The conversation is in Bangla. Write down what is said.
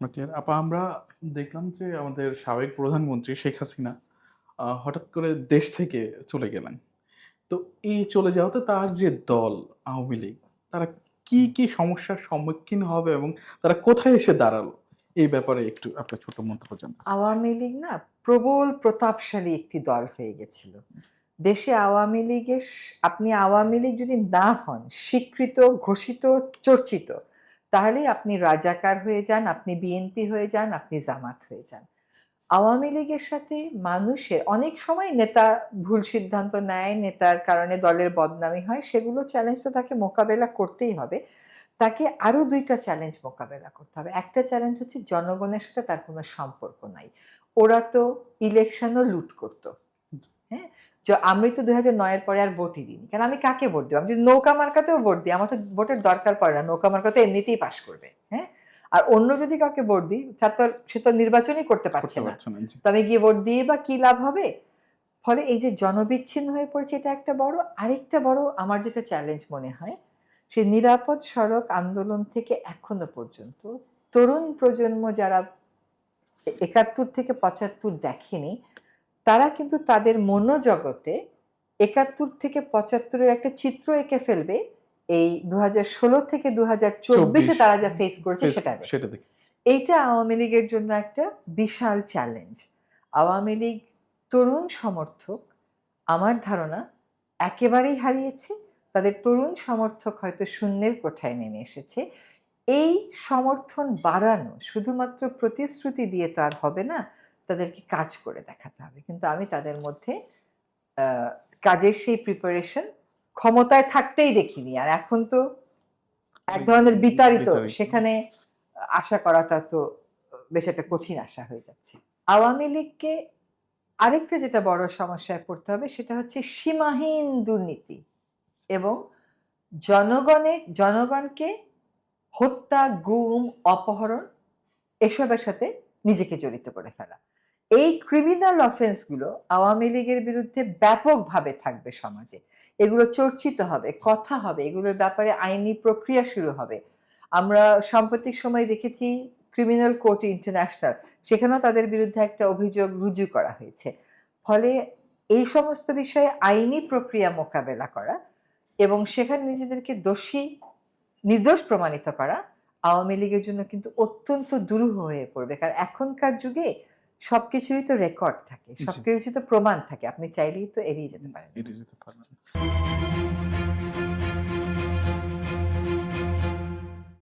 ক্লিয়ার আমরা দেখলাম যে আমাদের সাবেক প্রধানমন্ত্রী শেখ হাসিনা হঠাৎ করে দেশ থেকে চলে গেলেন। তো এই চলে যাওয়াতে তার যে দল আওয়ামী লীগ, তারা কি কি সমস্যার সম্মুখীন হবে এবং তারা কোথায় এসে দাঁড়াল? এই ব্যাপারে একটু আপনার ছোট মন্তব্য জানতে আওয়ামী লীগ না প্রবল প্রতাপশালী একটি দল হয়ে গেছিল। দেশে আওয়ামী লীগের আপনি আওয়ামী লীগ যদি না হন, স্বীকৃত, ঘোষিত, চর্চিত তাহলে আপনি রাজাকার হয়ে যান, আপনি বিএনপি হয়ে যান, আপনি জামাত হয়ে যান। আওয়ামী লীগের সাথে মানুষের অনেক সময় নেতা ভুল সিদ্ধান্ত নেয়, নেতার কারণে দলের বদনামি হয়, সেগুলো চ্যালেঞ্জ তো তাকে মোকাবেলা করতেই হবে। তাকে আরও দুইটা চ্যালেঞ্জ মোকাবেলা করতে হবে। একটা চ্যালেঞ্জ হচ্ছে জনগণের সাথে তার কোনো সম্পর্ক নাই। ওরা তো ইলেকশনও লুট করতো। হ্যাঁ? য- আমি তো দুই হাজার নয়ের পরে আর ভোটই দিইনি। কারণ আমি কাকে ভোট দেবো? আমি যদি নৌকা মার্কাতেও ভোট দিই আমার তো ভোটের দরকার পড়ে না। নৌকা মার্কাতে এমনিতেই পাশ করবে হ্যাঁ? আর অন্য যদি কাউকে ভোট দিই তার তো সে তো নির্বাচনই করতে পারছে না। তো আমি গিয়ে ভোট দিয়ে বা কি লাভ হবে? ফলে এই যে জনবিচ্ছিন্ন হয়ে পড়েছে এটা একটা বড় আরেকটা বড় আমার যেটা চ্যালেঞ্জ মনে হয় সে নিরাপদ সড়ক আন্দোলন থেকে এখনও পর্যন্ত তরুণ প্রজন্ম যারা একাত্তর থেকে পঁচাত্তর দেখেনি তারা কিন্তু তাদের মনোজগতে একাত্তর থেকে পঁচাত্তরের একটা চিত্র এঁকে ফেলবে। এই দু ষোলো থেকে দু হাজার চব্বিশে। তারা যা ফেস করেছে সেটা সেটা এইটা আওয়ামী লীগের জন্য একটা বিশাল চ্যালেঞ্জ আওয়ামী লীগ তরুণ সমর্থক আমার ধারণা একেবারেই হারিয়েছে। তাদের তরুণ সমর্থক হয়তো শূন্যের কোঠায় নেমে এসেছে। এই সমর্থন বাড়ানো শুধুমাত্র প্রতিশ্রুতি দিয়ে তো আর হবে না তাদেরকে কাজ করে দেখাতে হবে। কিন্তু আমি তাদের মধ্যে আহ, কাজের সেই প্রিপারেশন ক্ষমতায় থাকতেই দেখিনি। আর এখন তো এক ধরনের বিতাড়িত। সেখানে আশা করাটা তো বেশ একটা কঠিন আশা হয়ে যাচ্ছে। আওয়ামী লীগকে আরেকটা যেটা বড় সমস্যায় পড়তে হবে সেটা হচ্ছে সীমাহীন দুর্নীতি এবং জনগণের জনগণকে হত্যা গুম অপহরণ এসবের সাথে নিজেকে জড়িত করে ফেলা। এই ক্রিমিনাল অফেন্সগুলো আওয়ামী লীগের বিরুদ্ধে ব্যাপকভাবে থাকবে সমাজে। এগুলো চর্চিত হবে, কথা হবে, এগুলোর ব্যাপারে আইনি প্রক্রিয়া শুরু হবে। আমরা সাম্প্রতিক সময় দেখেছি ক্রিমিনাল কোর্ট ইন্টারন্যাশনাল সেখানেও তাদের বিরুদ্ধে একটা অভিযোগ রুজু করা হয়েছে। ফলে এই সমস্ত বিষয়ে আইনি প্রক্রিয়া মোকাবেলা করা এবং সেখানে নিজেদেরকে দোষী, নির্দোষ প্রমাণিত করা আওয়ামী লীগের জন্য কিন্তু অত্যন্ত দুরূহ হয়ে পড়বে। কারণ এখনকার যুগে সবকিছুরই তো রেকর্ড থাকে সবকিছুই সবকিছুরই তো প্রমাণ থাকে আপনি চাইলেই তো এড়িয়ে যেতে পারেন। এড়িয়ে যেতে পারবেন।